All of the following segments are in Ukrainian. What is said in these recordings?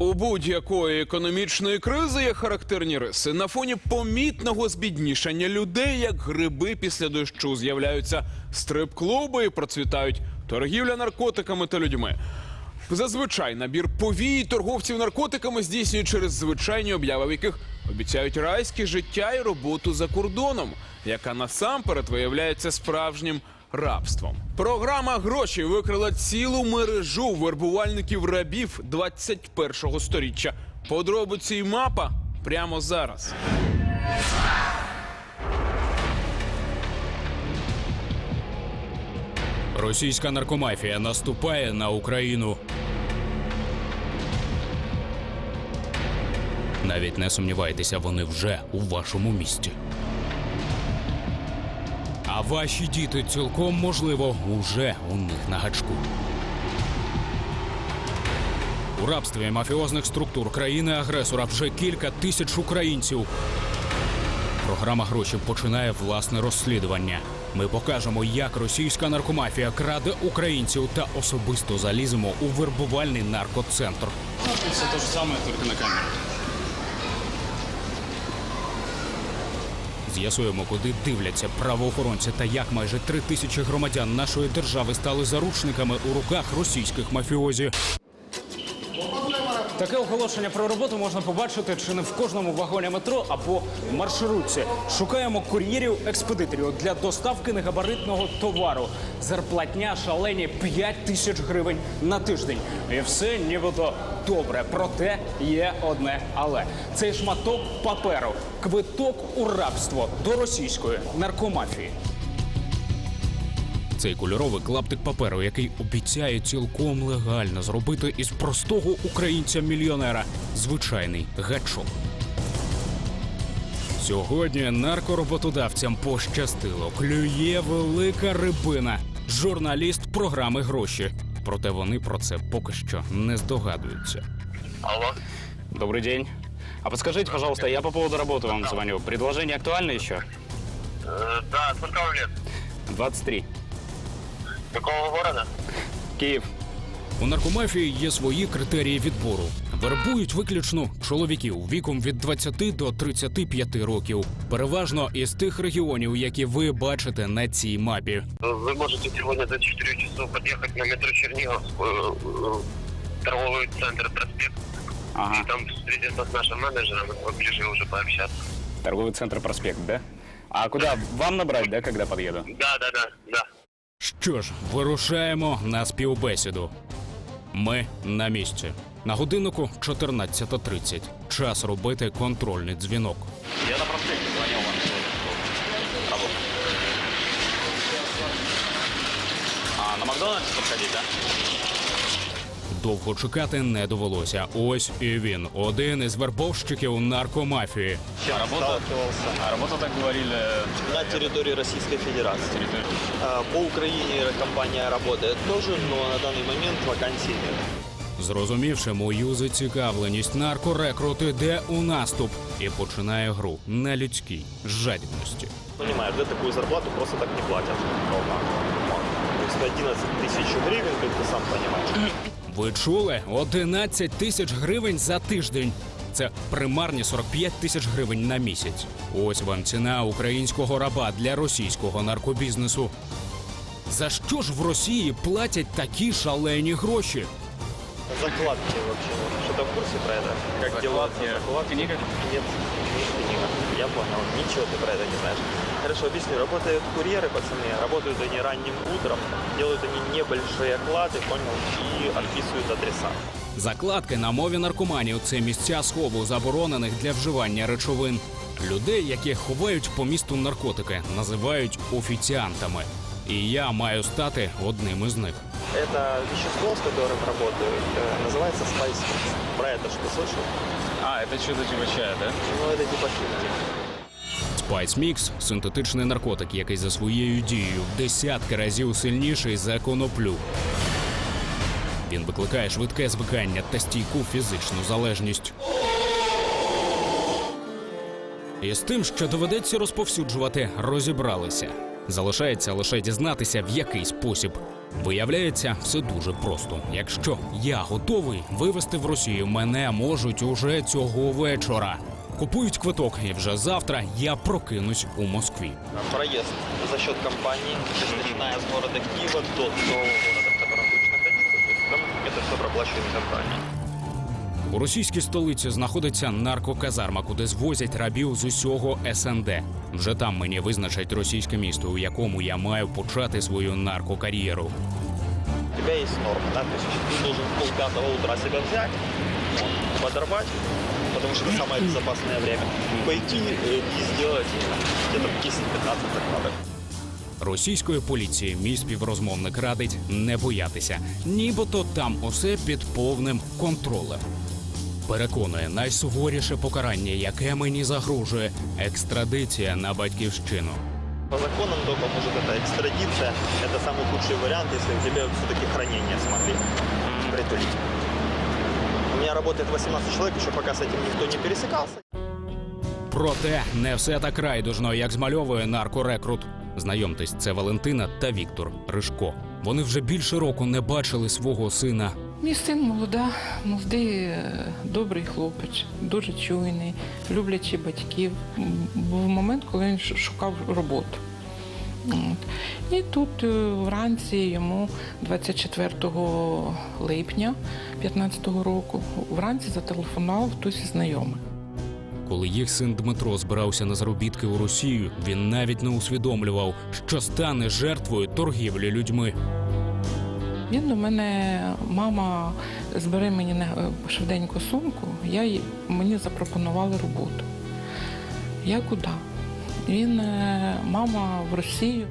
У будь-якої економічної кризи є характерні риси. На фоні помітного збіднішання людей, як гриби після дощу, з'являються стрип-клуби і процвітають торгівля наркотиками та людьми. Зазвичай набір повій торговців наркотиками здійснюють через звичайні обяви, в яких обіцяють райське життя і роботу за кордоном, яка насамперед виявляється справжнім рабством. Програма гроші викрила цілу мережу вербувальників рабів 21-го сторіччя. Подробиці і мапа прямо зараз. Російська наркомафія наступає на Україну. Навіть не сумнівайтеся, вони вже у вашому місті. А ваші діти цілком можливо уже у них на гачку. У рабстві мафіозних структур країни-агресора вже кілька тисяч українців. Програма гроші починає власне розслідування. Ми покажемо, як російська наркомафія краде українців та особисто заліземо у вербувальний наркоцентр. Все то же самое, только на камеру. З'ясуємо, куди дивляться правоохоронці та як майже три тисячі громадян нашої держави стали заручниками у руках російських мафіозі. Таке оголошення про роботу можна побачити чи не в кожному вагоні метро або маршрутці. Шукаємо кур'єрів-експедиторів для доставки негабаритного товару. Зарплатня шалені 5 тисяч гривень на тиждень. І все нібито добре. Проте є одне але цей шматок паперу, квиток у рабство до російської наркомафії Цей кольоровий клаптик паперу, який обіцяє цілком легально зробити із простого українця-мільйонера звичайний гачок. Сьогодні наркороботодавцям пощастило. Клює велика рибина. Журналіст програми гроші. Проте вони про це поки що не здогадуються. Алло. Добрый день. А подскажите, пожалуйста, я по поводу работы вам звоню. Предложение актуально еще? Э, да, сколько вам лет? 23. Какого города? Киев. У наркомафії є свої критерії відбору. Вербують виключно чоловіків віком від 20 до 35 років, переважно із тих регіонів, які ви бачите на цій мапі. Вы можете сегодня до 4 часов подъехать на метро Черниговскую, э, торговый центр Проспект, Ага. и там встретиться с нашим менеджером, и ближе уже пообщаться. Торговый центр проспект, да? А куда? Вам набрать, да, когда подъеду? Да, да, да, да. Що ж, вирушаємо на співбесіду. Ми на місці. На годиннику 14.30. Час робити контрольний дзвінок. Я на проспекті звонил вам сегодня. А, на Макдональдс подходить, да? Довго чекати не довелося. Ось і він, один із вербовщиків наркомафії. А работа? А работа, так говорили, на территории Российской Федерации. А, По Украине компания работает тоже, но на данный момент вакансий нет. Зрозумівши мою зацікавленість, наркорекрут іде у наступ і починає гру на людській жадібності. Понимаешь, да, такую зарплату просто так не платят. То есть 11 тысяч гривен, как ты сам понимаешь. Ви чули? 11 тисяч гривень за тиждень. Це примарні 45 тисяч гривень на місяць. Ось вам ціна українського раба для російського наркобізнесу. За що ж в Росії платять такі шалені гроші? Закладки вообще. Что-то в курсе про это? Как делаются закладки? Книга? Нет, не книга. Я понял. Ничего ты про это не знаешь. хорошо объясни. Работают курьеры, пацаны, работают они ранним утром, делают они небольшие оклады, понял, и отписывают адреса. Закладки на мові наркоманів це місця схову заборонених для вживання речовин. Людей, яких ховають по місту наркотики, називають офіціантами. І я маю стати одним із них. Это вещество, с которым работают, э, называется Spice Mix. Про это что слышал? А, это чудо чувача, да? Ну, это типа 50. Spice-Mix – синтетичний наркотик, який за своєю дією в десятки разів сильніший за коноплю. Він викликає швидке звикання та стійку фізичну залежність. І з тим, що доведеться розповсюджувати, розібралися. Залишається лише дізнатися, в який спосіб. Виявляється, все дуже просто. Якщо я готовий вивести в Росію, мене можуть уже цього вечора. Купують квиток, і вже завтра я прокинусь у Москві. Проезд за счет есть начиная с города Киева до того котором будешь находиться, там это все проплачивает компания. У російській столиці знаходиться наркоказарма, куди звозять рабів з усього СНД. Вже там мені визначать російське місто, у якому я маю почати свою наркокар'єру. У тебя есть норма, да, то есть ты должен полпятого утра себя взять, подорвать, потому что это самое безопасное время, пойти э, и сделать где-то 10-15 закладок. Російської поліції мій співрозмовник радить не боятися, нібито там усе під повним контролем. Переконує найсуворіше покарання, яке мені загрожує екстрадиція на батьківщину. По законам только может это экстрадиция, это самый худший вариант, если у тебя все-таки хранение смогли притулить. Меня работает 18 человек, еще пока с этим никто не пересекался. Проте не все так райдужно, як змальовує наркорекрут. Знайомтесь, це Валентина та Віктор Ришко. Вони вже більше року не бачили свого сина. Мій син молода, молодий, е, добрий хлопець, дуже чуйний, люблячий батьків. Був момент, коли він шукав роботу. От. І тут е, вранці йому 24 липня 2015 року вранці зателефонував хтось із знайомих. Коли їх син Дмитро збирався на заробітки у Росію, він навіть не усвідомлював, що стане жертвою торгівлі людьми. Він до мене, мама, збери мені на- е, швиденько сумку, я, мені запропонували роботу. Я куди? Він, е, мама, в Росію.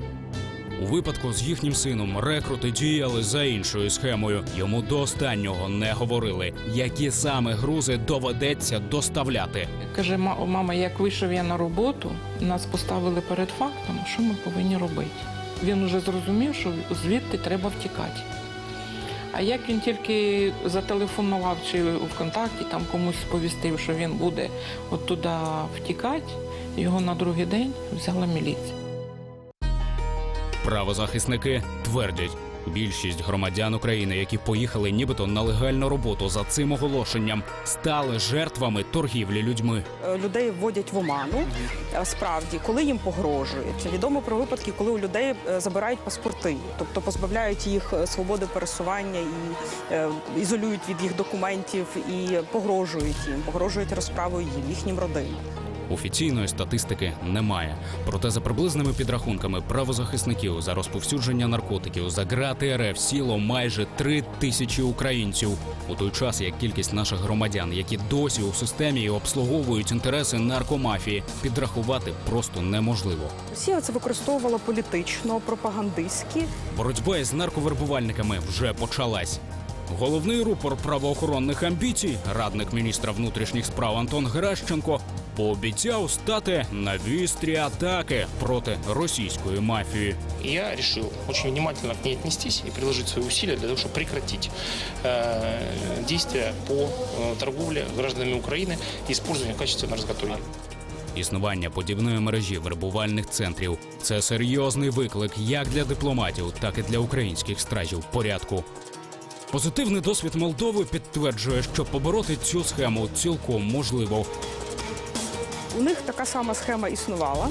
У випадку з їхнім сином рекрути діяли за іншою схемою. Йому до останнього не говорили, які саме грузи доведеться доставляти. Каже, мама, як вийшов я на роботу, нас поставили перед фактом, що ми повинні робити. Він вже зрозумів, що звідти треба втікати. А як він тільки зателефонував чи ВКонтакті там комусь сповістив, що він буде оттуди втікати, його на другий день взяла міліція. Правозахисники твердять, більшість громадян України, які поїхали нібито на легальну роботу за цим оголошенням, стали жертвами торгівлі людьми. Е, людей вводять в оману. Е, Справді, коли їм погрожують, відомо про випадки, коли у людей е, забирають паспорти, тобто позбавляють їх свободи пересування і ізолюють від їх документів і погрожують їм, погрожують розправою їм, їхнім родинам. Офіційної статистики немає. Проте за приблизними підрахунками правозахисників за розповсюдження наркотиків за грати РФ сіло майже три тисячі українців. У той час як кількість наших громадян, які досі у системі і обслуговують інтереси наркомафії, підрахувати просто неможливо. Росія це використовувала політично, пропагандистськи. Боротьба із нарковербувальниками вже почалась. Головний рупор правоохоронних амбіцій, радник міністра внутрішніх справ Антон Геращенко, пообіцяв стати на вістрі атаки проти російської мафії. И я решил очень внимательно к ней отнестись и приложить свои усилия для того, чтобы прекратить э, действия по э, торговле гражданами Украины и использованию в качестве наркотурги. Існування подібної мережі вербувальних центрів це серйозний виклик як для дипломатів, так і для українських стражів порядку. Позитивний досвід Молдови підтверджує, що побороти цю схему цілком можливо. У них така сама схема існувала.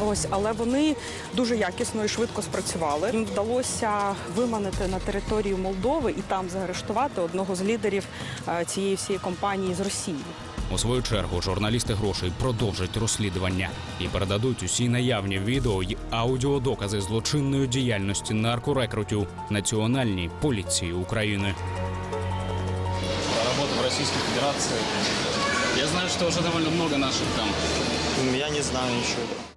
Ось, але вони дуже якісно і швидко спрацювали. Їм вдалося виманити на територію Молдови і там заарештувати одного з лідерів е, цієї всієї компанії з Росії. У свою чергу журналісти грошей продовжать розслідування і передадуть усі наявні відео й аудіодокази злочинної діяльності наркорекрутів Національній поліції України. Работа в Российской Федерации. Я знаю, что уже довольно много наших там Я не знаю ничего.